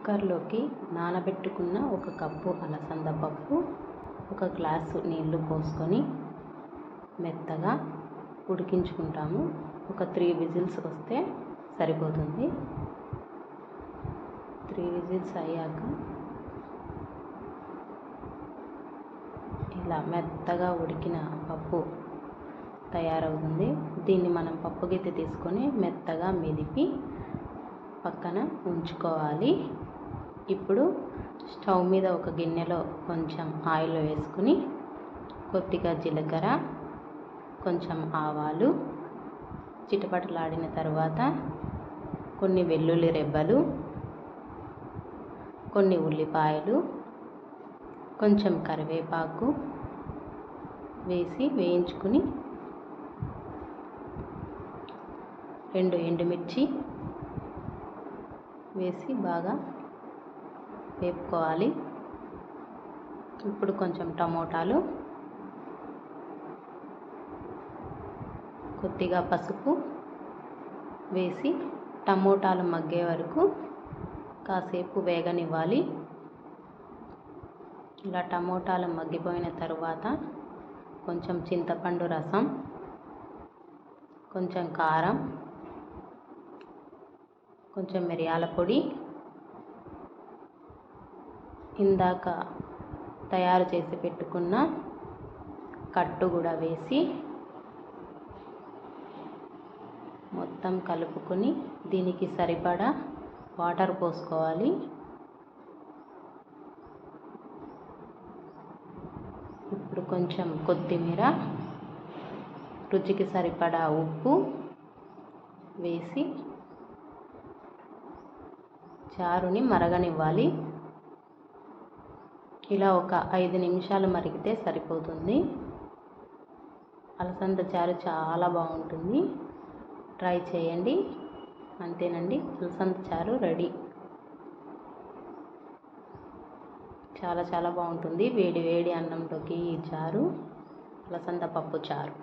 కుక్కర్లోకి నానబెట్టుకున్న ఒక కప్పు అలసంద పప్పు ఒక గ్లాసు నీళ్ళు పోసుకొని మెత్తగా ఉడికించుకుంటాము. ఒక త్రీ విజిల్స్ వస్తే సరిపోతుంది. త్రీ విజిల్స్ అయ్యాక ఇలా మెత్తగా ఉడికిన పప్పు తయారవుతుంది. దీన్ని మనం పప్పు గిద్దె తీసుకొని మెత్తగా మెదిపి పక్కన ఉంచుకోవాలి. ఇప్పుడు స్టవ్ మీద ఒక గిన్నెలో కొంచెం ఆయిల్ వేసుకుని కొద్దిగా జీలకర్ర కొంచెం ఆవాలు చిటపటలాడిన తర్వాత కొన్ని వెల్లుల్లి రెబ్బలు కొన్ని ఉల్లిపాయలు కొంచెం కరివేపాకు వేసి వేయించుకుని రెండు ఎండుమిర్చి వేసి బాగా వేపుకోవాలి. ఇప్పుడు కొంచెం టమోటాలు కొద్దిగా పసుపు వేసి టమోటాలు మగ్గే వరకు కాసేపు వేగనివ్వాలి. ఇలా టమోటాలు మగ్గిపోయిన తర్వాత కొంచెం చింతపండు రసం కొంచెం కారం కొంచెం మిరియాల పొడి ఇందాక తయారు చేసి పెట్టుకున్న కట్టు కూడా వేసి మొత్తం కలుపుకొని దీనికి సరిపడా వాటర్ పోసుకోవాలి. ఇప్పుడు కొంచెం కొత్తిమీర రుచికి సరిపడా ఉప్పు వేసి చారుని మరగనివ్వాలి. ఇలా ఒక ఐదు నిమిషాలు మరిగితే సరిపోతుంది. అలసంద చారు చాలా బాగుంటుంది. ట్రై చేయండి. అంతేనండి అలసంద చారు రెడీ. చాలా చాలా బాగుంటుంది. వేడి వేడి అన్నంలోకి ఈ చారు అలసంద పప్పు చారు.